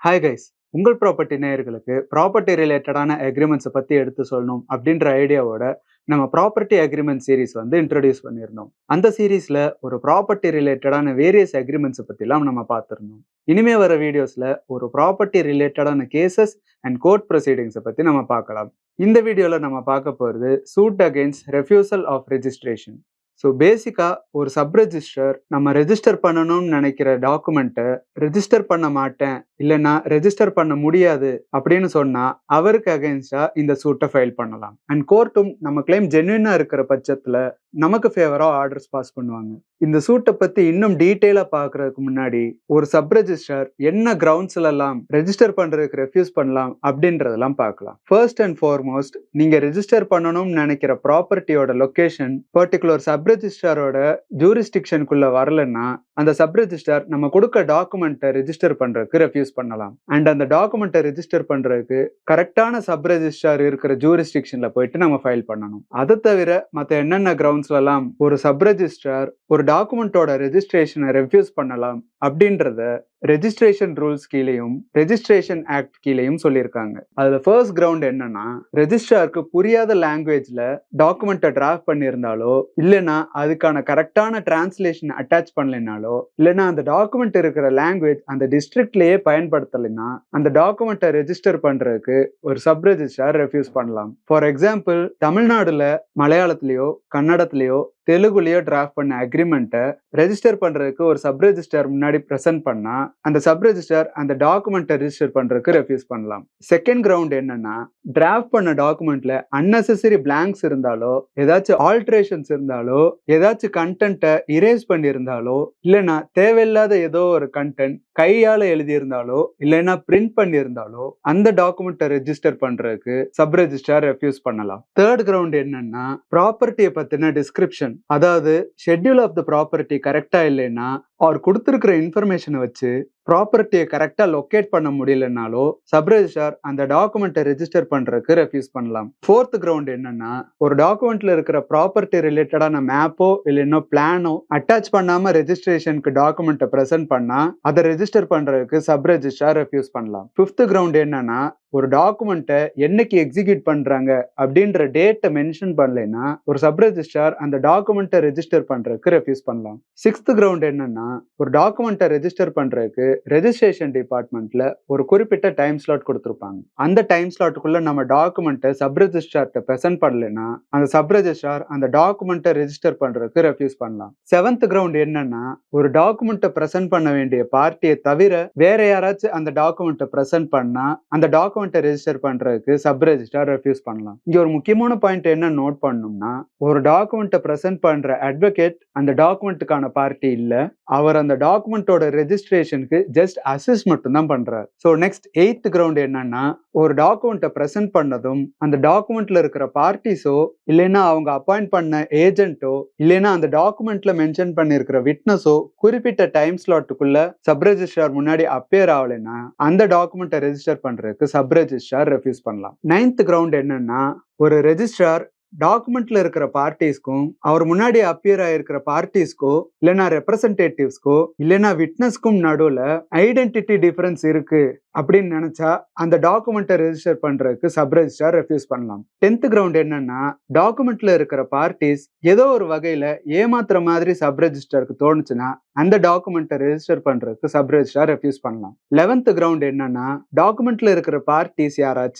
Hi guys உங்கள் property நேயர்களுக்கு property ரிலேட்டடான அக்ரிமெண்ட்ஸை பற்றி எடுத்து சொல்லணும் அப்படின்ற ஐடியாவோட நம்ம ப்ராப்பர்ட்டி அக்ரிமெண்ட் சீரிஸ் வந்து இன்ட்ரடியூஸ் பண்ணியிருந்தோம். அந்த சீரீஸில் ஒரு ப்ராப்பர்ட்டி ரிலேட்டடான வேரியஸ் அக்ரிமெண்ட்ஸை பற்றிலாம் நம்ம பார்த்துருந்தோம். இனிமே வர வீடியோஸில் ஒரு ப்ராப்பர்ட்டி ரிலேட்டடான கேசஸ் அண்ட் கோர்ட் ப்ரொசீடிங்ஸை பற்றி நம்ம பார்க்கலாம். இந்த வீடியோவில் நம்ம பார்க்க போகிறது suit against refusal of registration so பேசிக்காக ஒரு சப் ரெஜிஸ்டர் நம்ம ரெஜிஸ்டர் பண்ணணும்னு நினைக்கிற டாக்குமெண்ட்டை ரெஜிஸ்டர் பண்ண மாட்டேன் இல்லைன்னா ரெஜிஸ்டர் பண்ண முடியாது அப்படின்னு சொன்னால் அவருக்கு அகேன்ஸ்டாக இந்த சூட்டை ஃபைல் பண்ணலாம். அண்ட் கோர்ட்டும் நம்ம கிளைம் ஜென்வினாக இருக்கிற பட்சத்தில் நமக்கு ஃபேவரா ஆர்டர்ஸ் பாஸ் பண்ணுவாங்க. இந்த சூட்டை பத்தி இன்னும் டீட்டெயிலா பாக்குறதுக்கு முன்னாடி ஒரு சப் ரெஜிஸ்டர் என்ன கிரவுண்ட்ஸ்ல எல்லாம் ரெஜிஸ்டர் பண்றதுக்கு ரெஃப்யூஸ் பண்ணலாம் அப்படின்றதெல்லாம் பார்க்கலாம் ஃபர்ஸ்ட் அண்ட் ஃபார்மோஸ்ட் நீங்க ரெஜிஸ்டர் பண்ணணும்னு நினைக்கிற ப்ராப்பர்ட்டியோட லொகேஷன் பர்டிகுலர் சப் ரெஜிஸ்டரோட ஜூரிஸ்டிக்ஷனுக்குள்ள வரலன்னா அந்த சப் ரெஜிஸ்டர் நம்ம கொடுக்க டாக்குமெண்ட்டை ரெஜிஸ்டர் பண்றதுக்கு ரெஃப்யூஸ் பண்ணலாம். அண்ட் அந்த டாக்குமெண்ட்டை ரெஜிஸ்டர் பண்றதுக்கு கரெக்டான சப் ரெஜிஸ்டர் இருக்கிற ஜூரிஸ்டிக்ஷன்ல போயிட்டு நம்ம ஃபைல் பண்ணணும். அதை தவிர மற்ற என்னென்ன கிரவுண்ட்ஸ் கவுன்சிலெல்லாம் ஒரு சப் ரெஜிஸ்டர் ஒரு டாக்குமெண்ட்டோட ரெஜிஸ்ட்ரேஷனை ரெஃப்யூஸ் பண்ணலாம் அப்படின்றத ரெஜிஸ்ட்ரேஷன் ரூல்ஸ் கீழேயும் ரெஜிஸ்ட்ரேஷன் ஆக்ட் கீழேயும் சொல்லியிருக்காங்க. அதில் ஃபர்ஸ்ட் கிரவுண்ட் என்னன்னா ரெஜிஸ்ட்ராருக்கு புரியாத லாங்குவேஜில் டாக்குமெண்ட்டை டிராஃப்ட் பண்ணியிருந்தாலோ இல்லைன்னா அதுக்கான கரெக்டான டிரான்ஸ்லேஷன் அட்டாச் பண்ணலைனாலோ இல்லைனா அந்த டாக்குமெண்ட் இருக்கிற லாங்குவேஜ் அந்த டிஸ்ட்ரிக்ட்லேயே பயன்படுத்தலைன்னா அந்த டாக்குமெண்ட்டை ரெஜிஸ்டர் பண்ணுறதுக்கு ஒரு சப் ரெஜிஸ்ட்ரார் ரெஃப்யூஸ் பண்ணலாம். ஃபார் எக்ஸாம்பிள் தமிழ்நாடுல மலையாளத்திலேயோ கன்னடத்திலேயோ தெலுங்குலயோ டிராஃப்ட் பண்ண அக்ரிமெண்ட்டை ரெஜிஸ்டர் பண்றதுக்கு ஒரு சப் ரெஜிஸ்டர் முன்னாடி ப்ரெசென்ட் பண்ணா அந்த சப் ரெஜிஸ்டர் அந்த டாக்குமெண்ட்டை ரெஜிஸ்டர் பண்றதுக்கு ரெஃப்யூஸ் பண்ணலாம். செகண்ட் கிரவுண்ட் என்னன்னா டிராஃப்ட் பண்ண டாக்குமெண்ட்ல அன்னெசரி பிளாங்க்ஸ் இருந்தாலோ ஏதாச்சும் ஆல்ட்ரேஷன்ஸ் இருந்தாலோ ஏதாச்சும் கண்டென்ட்டை இரேஸ் பண்ணியிருந்தாலோ இல்லைன்னா தேவையில்லாத ஏதோ ஒரு கண்டென்ட் கையால எழுதியிருந்தாலோ இல்லைன்னா பிரிண்ட் பண்ணியிருந்தாலோ அந்த டாக்குமெண்ட்டை ரெஜிஸ்டர் பண்றதுக்கு சப் ரெஜிஸ்டர் ரெஃப்யூஸ் பண்ணலாம். தேர்ட் கிரவுண்ட் என்னன்னா ப்ராப்பர்ட்டியை பத்தின டிஸ்கிரிப்ஷன் அதாவது ஷெட்யூல் ஆஃப் த ப்ராப்பர்ட்டி கரெக்டா இல்லைன்னா அவர் கொடுத்துருக்கிற இன்ஃபர்மேஷனை வச்சு ப்ராப்பர்ட்டியை கரெக்டாக லொக்கேட் பண்ண முடியலனாலோ சப் ரெஜிஸ்டார் அந்த டாக்குமெண்ட்டை ரெஜிஸ்டர் பண்ணுறதுக்கு ரெஃப்யூஸ் பண்ணலாம். ஃபோர்த் கிரவுண்ட் என்னன்னா ஒரு டாக்குமெண்ட்ல இருக்கிற ப்ராப்பர்ட்டி ரிலேட்டடான மேப்போ இல்லைன்னா பிளானோ அட்டாச் பண்ணாம ரெஜிஸ்ட்ரேஷனுக்கு டாக்குமெண்ட்டை ப்ரெசென்ட் பண்ணா அதை ரெஜிஸ்டர் பண்றதுக்கு சப் ரெஜிஸ்டார் ரெஃப்யூஸ் பண்ணலாம். ஃபிஃப்த் கிரவுண்ட் என்னன்னா ஒரு டாக்குமெண்ட்டை என்னைக்கு எக்ஸிக்யூட் பண்ணுறாங்க அப்படின்ற டேட்டை மென்ஷன் பண்ணலைன்னா ஒரு சப் ரெஜிஸ்டார் அந்த டாக்குமெண்ட்டை ரெஜிஸ்டர் பண்ணுறதுக்கு ரெஃப்யூஸ் பண்ணலாம். சிக்ஸ்த் கிரவுண்ட் என்னன்னா ஒரு டாக்குமெண்ட்டை ரெஜிஸ்டர் பண்ணுறதுக்கு ரெஜிஸ்ட்ரேஷன் டிபார்ட்மெண்ட்ல ஒரு குறிப்பிட்ட டைம் ஸ்லாட் கொடுத்துருப்பாங்க. அந்த டைம் ஸ்லாட்டுக்குள்ள நம்ம டாக்குமெண்ட்டை சப் ரெஜிஸ்டார்ட்ட ப்ரெசென்ட் பண்ணலன்னா அந்த சப் ரெஜிஸ்டார் அந்த டாக்குமெண்ட்டை ரெஜிஸ்டர் பண்றதுக்கு ரெஃப்யூஸ் பண்ணலாம். செவன்த் கிரவுண்ட் என்னன்னா ஒரு டாக்குமெண்ட்டை ப்ரெசென்ட் பண்ண வேண்டிய பார்ட்டியை தவிர வேற யாராச்சும் அந்த டாக்குமெண்ட்டை ப்ரெசென்ட் பண்ணா அந்த டாக்குமெண்ட்டை ரெஜிஸ்டர் பண்றதுக்கு சப் ரெஜிஸ்டார் ரெஃப்யூஸ் பண்ணலாம். இங்க ஒரு முக்கியமான பாயிண்ட் என்ன நோட் பண்ணணும்னா ஒரு டாக்குமெண்ட்டை ப்ரெசென்ட் பண்ற அட்வொகேட் அந்த டாக்குமெண்ட்டுக்கான பார்ட்டி இல்ல. அவர் அந்த டாக்குமெண்ட்டோட ரெஜிஸ்ட்ரேஷனுக்கு ஜஸ்ட் அசிஸ் மட்டும் தான் பண்றாரு. ஸோ நெக்ஸ்ட் எயித் கிரவுண்ட் என்னன்னா ஒரு டாக்குமெண்ட்டை ப்ரெசென்ட் பண்ணதும் அந்த டாக்குமெண்ட்ல இருக்கிற பார்ட்டிஸோ இல்லைன்னா அவங்க அப்பாயிண்ட் பண்ண ஏஜென்ட்டோ இல்லைன்னா அந்த டாக்குமெண்ட்ல மென்ஷன் பண்ணியிருக்கிற விட்னஸோ குறிப்பிட்ட டைம் ஸ்லாட்டுக்குள்ள சப் ரெஜிஸ்ட்ரார் முன்னாடி அப்பியர் ஆகலைன்னா அந்த டாக்குமெண்ட்டை ரெஜிஸ்டர் பண்றதுக்கு சப் ரெஜிஸ்ட்ரார் ரெஃப்யூஸ் பண்ணலாம். நைன்த் கிரவுண்ட் என்னன்னா ஒரு ரெஜிஸ்ட்ரார் டாக்குமெண்ட்ல இருக்கிற பார்ட்டிஸ்க்கும் அவர் முன்னாடி அப்பியர் ஆயிருக்கிற பார்ட்டிஸ்க்கோ இல்லைன்னா ரெப்ரசன்டேட்டிவ்ஸ்க்கோ இல்லைன்னா விட்னஸ்க்கும் நடுவில் ஐடென்டிட்டி டிஃபரன்ஸ் இருக்கு அப்படின்னு நினைச்சா அந்த டாக்குமெண்ட்டை ரெஜிஸ்டர் பண்றதுக்கு சப் ரெஜிஸ்டார் ரெஃப்யூஸ் பண்ணலாம். டென்த் கிரவுண்ட் என்னன்னா டாக்குமெண்ட்ல இருக்கிற பார்ட்டிஸ் ஏதோ ஒரு வகையில ஏமாத்துற மாதிரி சப் ரெஜிஸ்டருக்கு தோணுச்சுன்னா அந்த டாக்குமெண்ட்டை ரெஜிஸ்டர் பண்றதுக்கு சப் ரெஜிஸ்டார் ரெஃப்யூஸ் பண்ணலாம். லெவன்த் கிரவுண்ட் என்னன்னா டாக்குமெண்ட்ல இருக்கிற பார்ட்டிஸ் யாராச்சும்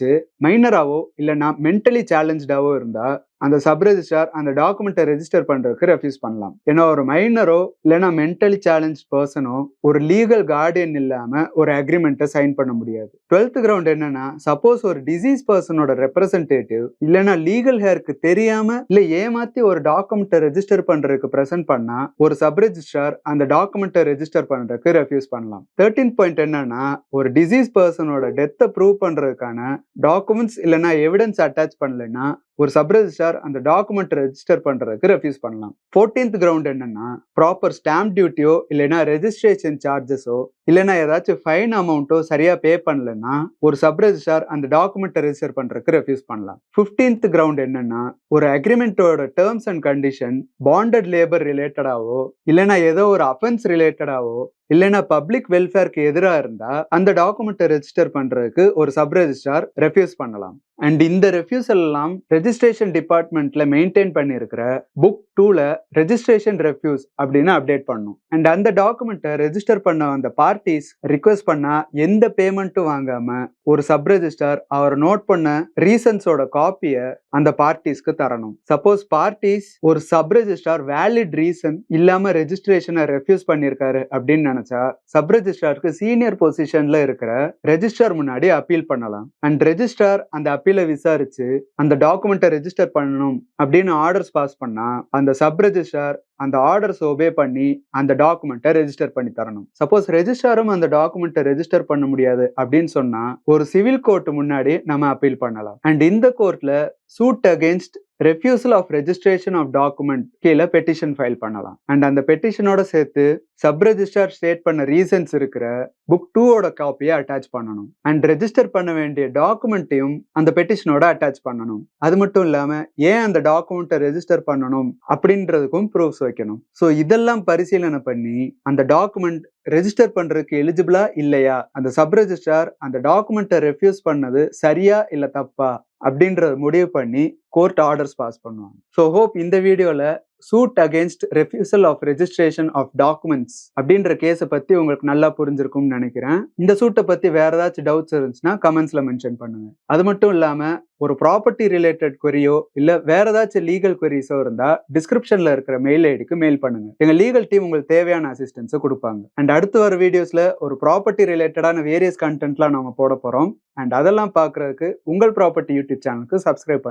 மைனராவோ இல்லைன்னா மென்டலி சேலஞ்சாவோ இருந்தா அந்த சப் ரெஜிஸ்டார் அந்த டாக்குமெண்ட்டை ரெஜிஸ்டர் பண்றதுக்கு ரெஃப்யூஸ் பண்ணலாம். ஏன்னா ஒரு மைனரோ இல்லைன்னா மென்டலி சேலஞ்ச் பர்சனோ ஒரு லீகல் கார்டியன் இல்லாம ஒரு அக்ரிமெண்ட்டை சைன் பண்ண முடியாது. டுவெல்த் கிரவுண்ட் என்னன்னா சப்போஸ் ஒரு டிசீஸ் பர்சனோட ரெப்ரசன்டேட்டிவ் இல்லைன்னா லீகல் ஹேருக்கு தெரியாம இல்ல ஏமாத்தி ஒரு டாக்குமெண்ட்டை ரெஜிஸ்டர் பண்றதுக்கு ப்ரெசென்ட் பண்ணா ஒரு சப் ரெஜிஸ்டார் அந்த டாக்குமெண்ட்டை ரெஜிஸ்டர் பண்றதுக்கு ரெஃப்யூஸ் பண்ணலாம். தேர்ட்டீன் பாயிண்ட் என்னன்னா ஒரு டிசீஸ் பர்சனோட டெத்தை ப்ரூவ் பண்றதுக்கான டாக்குமெண்ட்ஸ் இல்லைன்னா எவிடன்ஸ் அட்டாச் பண்ணலைன்னா ஒரு சப் ரெஜிஸ்டார் அந்த டாக்குமெண்ட் ரெஜிஸ்டர் பண்றதுக்கு ரெஃப்யூஸ் பண்ணலாம். ஃபோர்டீன்த் கிரவுண்ட் என்னன்னா ப்ராப்பர் ஸ்டாம்ப் டியூட்டியோ இல்லைன்னா ரெஜிஸ்ட்ரேஷன் சார்ஜஸோ இல்லைன்னா ஏதாச்சும் ஃபைன் அமௌண்ட்டோ சரியா பே பண்ணலன்னா ஒரு சப் ரெஜிஸ்டார் அந்த டாக்குமெண்ட்டை ரெஜிஸ்டர் பண்றதுக்கு ரெஃப்யூஸ் பண்ணலாம். ஃபிஃப்டீன்த் கிரவுண்ட் என்னன்னா ஒரு அக்ரிமெண்ட்டோட terms and condition bonded labour ரிலேட்டடாவோ இல்லைன்னா ஏதோ ஒரு அஃபென்ஸ் ரிலேட்டடாவோ இல்லைன்னா பப்ளிக் வெல்ஃபேருக்கு எதிராக இருந்தால் அந்த டாக்குமெண்ட்டை ரெஜிஸ்டர் பண்றதுக்கு ஒரு சப் ரெஜிஸ்டார் ரெஃப்யூஸ் பண்ணலாம். அண்ட் இந்த ரெஃப்யூசல் எல்லாம் ரெஜிஸ்ட்ரேஷன் டிபார்ட்மெண்ட்ல மெயின்டைன் பண்ணியிருக்கிற புக் டூல ரெஜிஸ்ட்ரேஷன் ரெஃப்யூஸ் அப்படின்னு அப்டேட் பண்ணும். அண்ட் அந்த டாக்குமெண்ட்டை ரெஜிஸ்டர் பண்ண அந்த பார்ட்டிஸ் ரிக்வெஸ்ட் பண்ணா எந்த பேமெண்ட்டும் வாங்காம ஒரு சப் ரெஜிஸ்டார் அவர் நோட் பண்ண ரீசன்ஸோட காப்பியை அந்த பார்ட்டிஸ்க்கு தரணும். சப்போஸ் பார்ட்டிஸ் ஒரு சப் ரெஜிஸ்டார் வேலிட் ரீசன் இல்லாம ரெஜிஸ்ட்ரேஷனை ரெஃப்யூஸ் பண்ணியிருக்காரு அப்படின்னு நினைச்சா சப் ரெஜிஸ்டாருக்கு சீனியர் பொசிஷன்ல இருக்கிற ரெஜிஸ்டார் முன்னாடி அப்பீல் பண்ணலாம். அண்ட் ரெஜிஸ்டார் அந்த அப்பீலை விசாரிச்சு அந்த டாக்குமெண்ட்டை ரெஜிஸ்டர் பண்ணணும் அப்படின்னு ஆர்டர்ஸ் பாஸ் பண்ணா அந்த சப் ரெஜிஸ்டார் அந்த ஆர்டர்ஸ் ஒபே பண்ணி அந்த டாக்குமெண்ட்டை ரெஜிஸ்டர் பண்ணி தரணும். சப்போஸ் ரெஜிஸ்டரும் அந்த டாக்குமெண்ட்டை ரெஜிஸ்டர் பண்ண முடியாது அப்படின்னு சொன்னா ஒரு சிவில் கோர்ட் முன்னாடி நம்ம அப்பீல் பண்ணலாம். அண்ட் இந்த கோர்ட்ல suit against refusal of registration of document கீழே பெட்டிஷன் ஃபைல் பண்ணலாம். அண்ட் அந்த பெட்டிஷனோட சேர்த்து சப் ரெஜிஸ்டார் ஸ்டேட் பண்ண ரீசன்ஸ் இருக்கிற புக் டூவோட காப்பியை அட்டாச் பண்ணணும். அண்ட் ரெஜிஸ்டர் பண்ண வேண்டிய டாக்குமெண்ட்டையும் அந்த பெட்டிஷனோட அட்டாச் பண்ணணும். அது மட்டும் இல்லாம ஏன் அந்த டாக்குமெண்ட்டை ரெஜிஸ்டர் பண்ணணும் அப்படின்றதுக்கும் ப்ரூஃப்ஸ் வைக்கணும். ஸோ இதெல்லாம் பரிசீலனை பண்ணி அந்த டாக்குமெண்ட் ரெஜிஸ்டர் பண்றதுக்கு எலிஜிபிளா இல்லையா? அந்த சப் ரெஜிஸ்டார் அந்த டாக்குமெண்ட்டை ரெஃப்யூஸ் பண்ணது சரியா இல்லை தப்பா? அப்படின்றத முடிவு பண்ணி கோர்ட் ஆர்டர்ஸ் பாஸ் பண்ணுவாங்க. ஸோ ஹோப் இந்த வீடியோவில் suit against refusal of registration of documents அப்படின்ற கேஸை பற்றி உங்களுக்கு நல்லா புரிஞ்சிருக்கும்னு நினைக்கிறேன். இந்த சூட்டை பற்றி வேற ஏதாச்சும் டவுட்ஸ் இருந்துச்சுன்னா கமெண்ட்ஸில் மென்ஷன் பண்ணுங்க. அது மட்டும் இல்லாமல் ஒரு ப்ராப்பர்ட்டி ரிலேட்டட் கொரியோ இல்லை வேற ஏதாச்சும் லீகல் கொரிஸோ இருந்தால் டிஸ்கிரிப்ஷனில் இருக்கிற மெயில் ஐடிக்கு மெயில் பண்ணுங்க. எங்கள் லீகல் டீம் உங்களுக்கு தேவையான அசிஸ்டன்ஸை கொடுப்பாங்க. அண்ட் அடுத்து வர வீடியோஸில் ஒரு ப்ராப்பர்ட்டி ரிலேட்டடான வேரியஸ் கண்டென்ட்லாம் நம்ம போட போகிறோம் அண்ட் அதெல்லாம் பார்க்கறதுக்கு உங்கள் ப்ராப்பர்ட்டி யூடியூப் சேனலுக்கு சப்ஸ்கிரைப்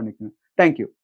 Thank you.